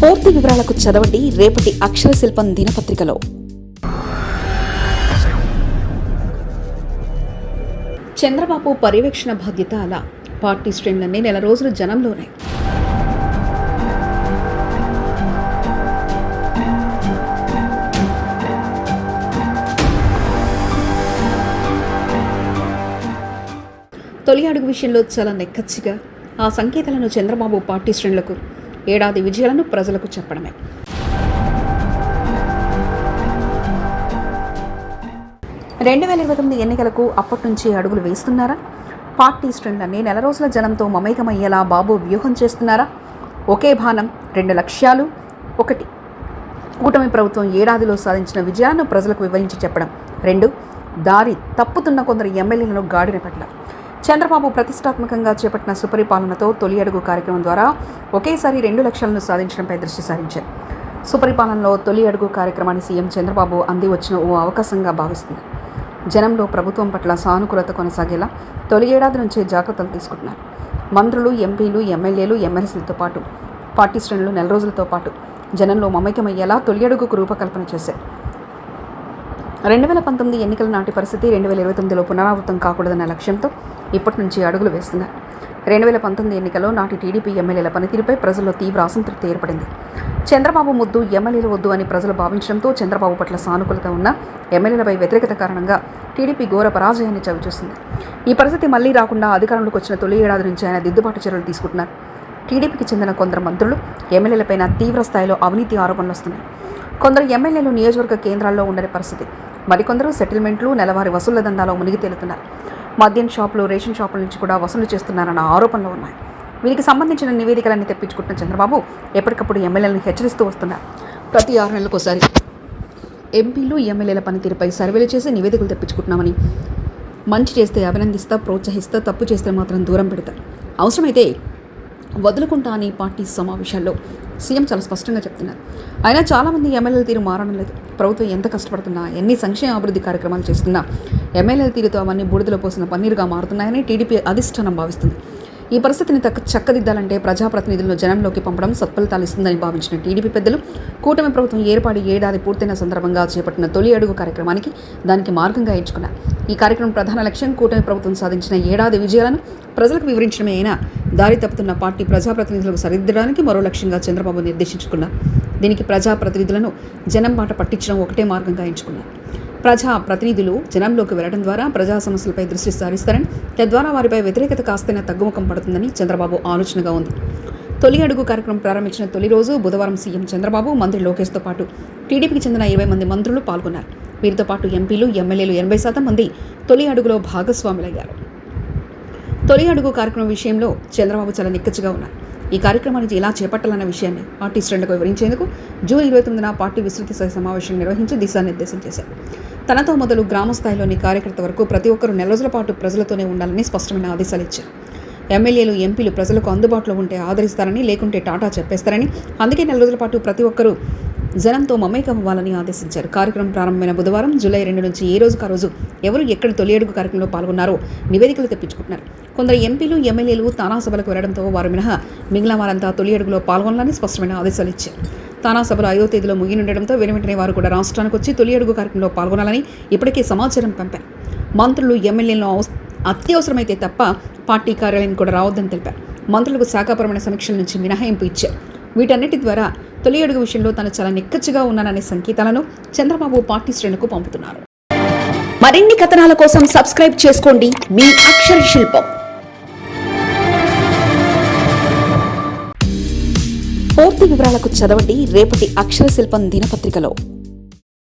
పూర్తి వివరాలకు చదవండి రేపటి అక్షర శిల్పం దినపత్రికలో. చంద్రబాబు పర్యవేక్షణ బాధ్యత అలా. పార్టీ శ్రేణులన్నీ నెల రోజులు జనంలోనే. తొలి అడుగు విషయంలో చాలా నెక్కచ్చిగా. ఆ సంకేతాలను చంద్రబాబు పార్టీ శ్రేణులకు ఏడాది విజయాలను ప్రజలకు చెప్పడమే. రెండు వేల ఇరవై తొమ్మిది ఎన్నికలకు అప్పటి నుంచి అడుగులు వేస్తున్నారా? పార్టీ శ్రేణులన్నీ నెల రోజుల జనంతో మమేకమయ్యేలా బాబు వ్యూహం చేస్తున్నారా? ఒకే బాణం రెండు లక్ష్యాలు ఒకటి. కూటమి ప్రభుత్వం ఏడాదిలో సాధించిన విజయాలను ప్రజలకు వివరించి చెప్పడం. రెండు. దారి తప్పుతున్న కొందరు ఎమ్మెల్యేలను గాడిన పెట్టడం చంద్రబాబు ప్రతిష్టాత్మకంగా చేపట్టిన సుపరిపాలనతో తొలి అడుగు కార్యక్రమం ద్వారా ఒకేసారి రెండు లక్షలను సాధించడంపై దృష్టి సారించారు. సుపరిపాలనలో తొలి అడుగు కార్యక్రమాన్ని సీఎం చంద్రబాబు అంది వచ్చిన ఓ అవకాశంగా భావిస్తుంది జనంలో ప్రభుత్వం పట్ల సానుకూలత కొనసాగేలా తొలి ఏడాది నుంచే జాగ్రత్తలు తీసుకుంటున్నారు. మంత్రులు ఎంపీలు ఎమ్మెల్యేలు ఎమ్మెల్సీలతో పాటు పార్టీ శ్రేణులు నెల రోజులతో పాటు జనంలో మమైకమయ్యేలా తొలి అడుగుకు రూపకల్పన చేశారు. రెండు వేల పంతొమ్మిది ఎన్నికల నాటి పరిస్థితి రెండు వేల ఇరవై తొమ్మిదిలో పునరావృతం కాకూడదన్న లక్ష్యంతో ఇప్పటి నుంచి అడుగులు వేస్తున్నారు రెండు వేల పంతొమ్మిది ఎన్నికల్లో నాటి టీడీపీ ఎమ్మెల్యేల పనితీరుపై ప్రజల్లో తీవ్ర అసంతృప్తి ఏర్పడింది. చంద్రబాబు ముద్దు ఎమ్మెల్యేలు వద్దు అని ప్రజలు భావించడంతో చంద్రబాబు పట్ల సానుకూలత ఉన్న ఎమ్మెల్యేలపై వ్యతిరేకత కారణంగా టీడీపీ ఘోర పరాజయాన్ని చవిచూసింది. ఈ పరిస్థితి మళ్ళీ రాకుండా అధికారంలోకి వచ్చిన తొలి ఏడాది నుంచి ఆయన దిద్దుబాటు చర్యలు తీసుకుంటున్నారు. టీడీపీకి చెందిన కొందరు మంత్రులు ఎమ్మెల్యేలపైన తీవ్ర స్థాయిలో అవినీతి ఆరోపణలు వస్తున్నాయి. కొందరు ఎమ్మెల్యేలు నియోజకవర్గ కేంద్రాల్లో ఉండని పరిస్థితి. మరికొందరు సెటిల్మెంట్లు నెలవారీ వసూళ్ళ దందాలో మునిగి తేలుతున్నారు. మద్యం షాపులు రేషన్ షాపుల నుంచి కూడా వసూలు చేస్తున్నారన్న ఆరోపణలు ఉన్నాయి. వీరికి సంబంధించిన నివేదికలన్నీ తెప్పించుకుంటున్న చంద్రబాబు ఎప్పటికప్పుడు ఎమ్మెల్యేలను హెచ్చరిస్తూ వస్తున్నారు. ప్రతి ఆరు నెలలకోసారి ఎంపీలు ఎమ్మెల్యేల పనితీరుపై సర్వేలు చేసి నివేదికలు తెప్పించుకుంటున్నామని మంచి చేస్తే అభినందిస్తా ప్రోత్సహిస్తా తప్పు చేస్తే మాత్రం దూరం పెడతారు. అవసరమైతే వదులుకుంటా అని పార్టీ సమావేశాల్లో సీఎం చాలా స్పష్టంగా చెప్తున్నారు. అయినా చాలామంది ఎమ్మెల్యేల తీరు మారడం లేదు. ప్రభుత్వం ఎంత కష్టపడుతున్నా ఎన్ని సంక్షేమ అభివృద్ధి కార్యక్రమాలు చేస్తున్నా ఎమ్మెల్యేల తీరుతో అవన్నీ బూడిదలో పోసిన పన్నీరుగా మారుతున్నాయని టీడీపీ అధిష్టానం భావిస్తుంది. ఈ పరిస్థితిని తక్క చక్కదిద్దాలంటే ప్రజాప్రతినిధులను జనంలోకి పంపడం సత్ఫలితాలు ఇస్తుందని భావించిన టీడీపీ పెద్దలు కూటమి ప్రభుత్వం ఏర్పాటు ఏడాది పూర్తయిన సందర్భంగా చేపట్టిన తొలి అడుగు కార్యక్రమానికి దానికి మార్గంగా ఎంచుకున్నారు ఈ కార్యక్రమం ప్రధాన లక్ష్యం కూటమి ప్రభుత్వం సాధించిన ఏడాది విజయాలను ప్రజలకు వివరించడమే అయినా దారి తప్పుతున్న పార్టీ ప్రజాప్రతినిధులకు సరిదిద్దడానికి మరో లక్ష్యంగా చంద్రబాబు నిర్దేశించుకున్నారు. దీనికి ప్రజాప్రతినిధులను జనం మాట పట్టించడం ఒకటే మార్గంగా ఎంచుకున్నారు ప్రజా ప్రతినిధులు జనంలోకి వెళ్ళడం ద్వారా ప్రజా సమస్యలపై దృష్టి సారిస్తారని తద్వారా వారిపై వ్యతిరేకత కాస్తైనా తగ్గుముఖం పడుతుందని చంద్రబాబు ఆలోచనగా ఉంది. తొలి అడుగు కార్యక్రమం ప్రారంభించిన తొలి రోజు బుధవారం సీఎం చంద్రబాబు మంత్రి లోకేష్తో పాటు టీడీపీకి చెందిన ఇరవై మంది మంత్రులు పాల్గొన్నారు. వీరితో పాటు ఎంపీలు ఎమ్మెల్యేలు ఎనభై శాతం మంది తొలి అడుగులో భాగస్వాములయ్యారు. తొలి అడుగు కార్యక్రమం విషయంలో చంద్రబాబు చాలా నిక్కచ్చిగా ఉన్నారు. ఈ కార్యక్రమాన్ని ఎలా చేపట్టాలన్న విషయాన్ని పార్టీ శ్రేణులకు వివరించేందుకు జూన్ ఇరవై తొమ్మిదిన పార్టీ విస్తృత స్థాయి సమావేశం నిర్వహించి దిశానిర్దేశం చేశారు. తనతో మొదలు గ్రామ స్థాయిలోని కార్యకర్త వరకు ప్రతి ఒక్కరూ నెల రోజుల పాటు ప్రజలతోనే ఉండాలని స్పష్టమైన ఆదేశాలు ఇచ్చారు. ఎమ్మెల్యేలు ఎంపీలు ప్రజలకు అందుబాటులో ఉంటే ఆదరిస్తారని లేకుంటే టాటా చెప్పేస్తారని అందుకే నెల రోజుల పాటు ప్రతి ఒక్కరూ జనంతో మమేకం అవ్వాలని ఆదేశించారు. కార్యక్రమం ప్రారంభమైన బుధవారం జూలై రెండు నుంచి ఏ రోజుకు ఆ రోజు ఎవరు ఎక్కడ తొలి అడుగు కార్యక్రమంలో పాల్గొన్నారో నివేదికలు తెప్పించుకుంటున్నారు. కొందరు ఎంపీలు ఎమ్మెల్యేలు తానా సభలకు వెళ్ళడంతో వారు మినహా మిగిలిన వారంతా తొలి అడుగులో పాల్గొనాలని స్పష్టమైన ఆదేశాలు ఇచ్చారు. తానా సభలు ఐదో తేదీలో ముగినుండటంతో వెనువెంటనే వారు కూడా రాష్ట్రానికి వచ్చి తొలి అడుగు కార్యక్రమంలో పాల్గొనాలని ఇప్పటికే సమాచారం పంపారు. మంత్రులు ఎమ్మెల్యేలను అవస- అత్యవసరమైతే తప్ప పార్టీ కార్యాలయం కూడా రావద్దని తెలిపారు. మంత్రులకు శాఖాపరమైన సమీక్షల నుంచి మినహాయింపు ఇచ్చారు. వీటన్నిటి ద్వారా తొలి అడుగు విషయంలో తను చాలా నిక్కచ్చిగా ఉన్నాననే సంకేతాలను చంద్రబాబు పార్టీ శ్రేణుకు పంపుతున్నారు. మరిన్ని కథనాల కోసం సబ్స్క్రైబ్ చేసుకోండి. మీ అక్షర శిల్పం. పూర్తి వివరాలకు చదవండి. రేపటి అక్షర శిల్పం దినపత్రికలో.